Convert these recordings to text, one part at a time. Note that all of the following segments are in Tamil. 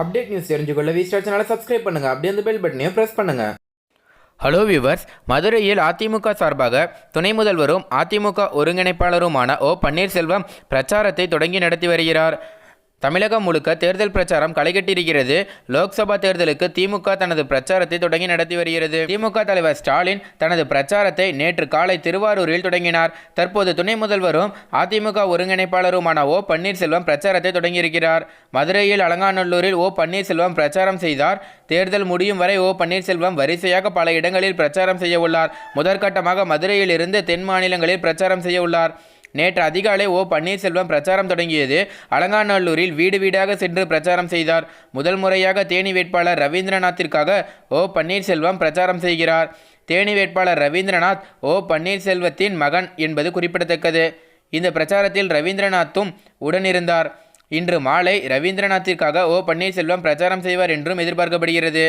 அப்டேட் நியூஸ் தெரிஞ்சுக்கொள்ள வி ஸ்டார் சேனலை சப்ஸ்கிரைப் பண்ணுங்க. அப்படியே அந்த பெல் பட்டனையும் ப்ரெஸ் பண்ணுங்கள் ஹலோ வியூவர்ஸ் மதுரையில் அதிமுக சார்பாக துணை முதல்வரும் அதிமுக ஒருங்கிணைப்பாளருமான ஓ பன்னீர்செல்வம் பிரச்சாரத்தை தொடங்கி நடத்தி வருகிறார். தமிழகம் முழுக்க தேர்தல் பிரச்சாரம் களைகட்டியிருக்கிறது. லோக்சபா தேர்தலுக்கு திமுக தனது பிரச்சாரத்தை தொடங்கி நடத்தி வருகிறது. திமுக தலைவர் ஸ்டாலின் தனது பிரச்சாரத்தை நேற்று காலை திருவாரூரில் தொடங்கினார். தற்போது துணை முதல்வரும் அதிமுக ஒருங்கிணைப்பாளருமான ஓ பன்னீர்செல்வம் பிரச்சாரத்தை தொடங்கியிருக்கிறார். மதுரையில் அலங்காநல்லூரில் ஓ பன்னீர்செல்வம் பிரச்சாரம் செய்தார். தேர்தல் முடியும் வரை ஓ பன்னீர்செல்வம் வரிசையாக பல இடங்களில் பிரச்சாரம் செய்ய உள்ளார். முதற்கட்டமாக மதுரையில் இருந்து தென் மாநிலங்களில் பிரச்சாரம் செய்ய உள்ளார். நேற்று அதிகாலை ஓ பன்னீர்செல்வம் பிரச்சாரம் தொடங்கியது. அலங்காநல்லூரில் வீடு வீடாக சென்று பிரச்சாரம் செய்தார். முதல் முறையாக தேனி வேட்பாளர் ரவீந்திரநாத்திற்காக ஓ பன்னீர்செல்வம் பிரச்சாரம் செய்கிறார். தேனி வேட்பாளர் ரவீந்திரநாத் ஓ பன்னீர்செல்வத்தின் மகன் என்பது குறிப்பிடத்தக்கது. இந்த பிரச்சாரத்தில் ரவீந்திரநாத்தும் உடனிருந்தார். இன்று மாலை ரவீந்திரநாத்திற்காக ஓ பன்னீர்செல்வம் பிரச்சாரம் செய்வார் என்றும் எதிர்பார்க்கப்படுகிறது.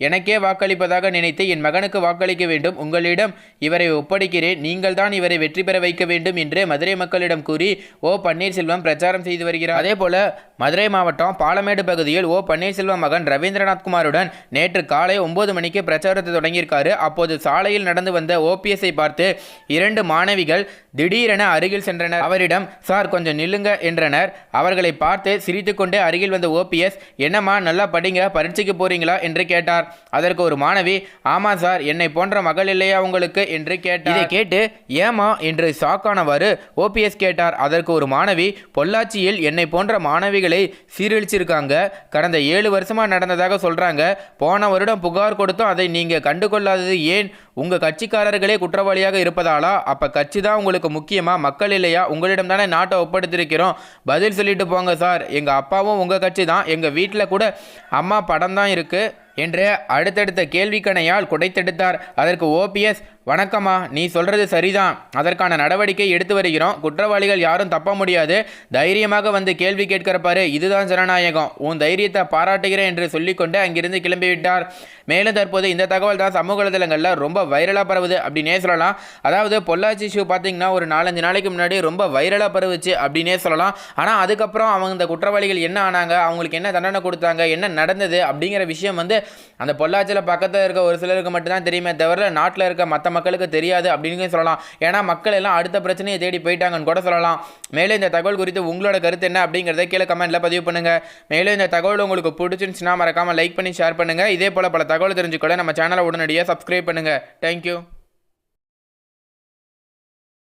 எனக்கே வாக்களிப்பதாக நினைத்து என் மகனுக்கு வாக்களிக்க வேண்டும். உங்களிடம் இவரை ஒப்படைக்கிறேன். நீங்கள்தான் இவரை வெற்றி பெற வைக்க வேண்டும் என்று மதுரை மக்களிடம் கூறி ஓ பன்னீர்செல்வம் பிரச்சாரம் செய்து வருகிறார். அதேபோல மதுரை மாவட்டம் பாலமேடு பகுதியில் ஓ பன்னீர்செல்வம் மகன் ரவீந்திரநாத் குமாருடன் நேற்று காலை ஒன்பது மணிக்கு பிரச்சாரத்தை தொடங்கியிருக்காரு. அப்போது சாலையில் நடந்து வந்த ஓபிஎஸ்ஐ பார்த்து இரண்டு மாணவிகள் திடீரென அருகில் சென்றனர். அவரிடம் சார் கொஞ்சம் நில்லுங்க என்றனர். அவர்களை பார்த்து சிரித்துக்கொண்டே அருகில் வந்த ஓபிஎஸ் என்னம்மா நல்லா படிங்க பரீட்சைக்கு போறீங்களா? என்று கேட்டார். அதற்கு ஒரு மாணவி ஆமாம் சார் என்னை போன்ற மகள் இல்லையா உங்களுக்கு? என்று கேட்டார். இதை கேட்டு ஏமா என்று ஷாக்கானவாறு ஓபிஎஸ் கேட்டார். அதற்கு ஒரு மாணவி பொள்ளாச்சியில் என்னை போன்ற மாணவிகளை சீரழிச்சிருக்காங்க. கடந்த ஏழு வருஷமாக நடந்ததாக சொல்கிறாங்க போன வருடம் புகார் கொடுத்தும் அதை நீங்கள் கண்டுகொள்ளாதது ஏன்? உங்கள் கட்சிக்காரர்களே குற்றவாளியாக இருப்பதாலா? அப்போ கட்சி தான் உங்களுக்கு முக்கியமாக மக்கள் இல்லையா? உங்களிடம் தானே நாட்டை ஒப்படைத்திருக்கிறோம். பதில் சொல்லிட்டு போங்க சார். எங்கள் அப்பாவும் உங்கள் கட்சி தான். எங்கள் வீட்டில் கூட அம்மா படம் தான் இருக்குது என்று அடுத்தடுத்த கேள்விக்கணையால் குடைத்தெடுத்தார். அதற்கு ஓபிஎஸ் வணக்கம்மா நீ சொல்றது சரிதான். அதற்கான நடவடிக்கை எடுத்து வருகிறோம். குற்றவாளிகள் யாரும் தப்ப முடியாது. தைரியமாக வந்து கேள்வி கேட்கிறப்பாரு இதுதான் ஜனநாயகம். உன் தைரியத்தை பாராட்டுகிறேன் என்று சொல்லிக்கொண்டு அங்கிருந்து கிளம்பிவிட்டார். மேலும் தற்போது இந்த தகவல் தான் சமூக வலைதளங்களில் ரொம்ப வைரலாக பரவுது அப்படின்னே சொல்லலாம். அதாவது பொள்ளாச்சி ஷூ பார்த்தீங்கன்னா ஒரு நாலஞ்சு நாளைக்கு முன்னாடி ரொம்ப வைரலாக பரவுச்சு அப்படின்னே சொல்லலாம். ஆனால் அதுக்கப்புறம் அவங்க இந்த குற்றவாளிகள் என்ன ஆனாங்க? அவங்களுக்கு என்ன தண்டனை கொடுத்தாங்க? என்ன நடந்தது? அப்படிங்கிற விஷயம் வந்து அந்த பொள்ளாச்சியில் பக்கத்தில் இருக்க ஒரு சிலருக்கு மட்டும்தான் தெரியுமே தவிர நாட்டில் இருக்க மற்ற மக்களுக்கு தெரியாது அப்படின்னு சொல்லலாம். ஏன்னா மக்கள் எல்லாம் அடுத்த பிரச்சனையை தேடி போயிட்டாங்கன்னு கூட சொல்லலாம். மேலும் இந்த தகவல் குறித்து உங்களோட கருத்து என்ன அப்படிங்கிறத கீழே கமெண்ட்டில் பதிவு பண்ணுங்கள் மேலும் இந்த தகவல் உங்களுக்கு பிடிச்சிருந்துச்சுன்னா மறக்காமல் லைக் பண்ணி ஷேர் பண்ணுங்கள் இதே போல் பல தகவல் தெரிஞ்சுக்கொள்ள நம்ம சேனலை உடனடியாக சப்ஸ்கிரைப் பண்ணுங்கள் தேங்க்யூ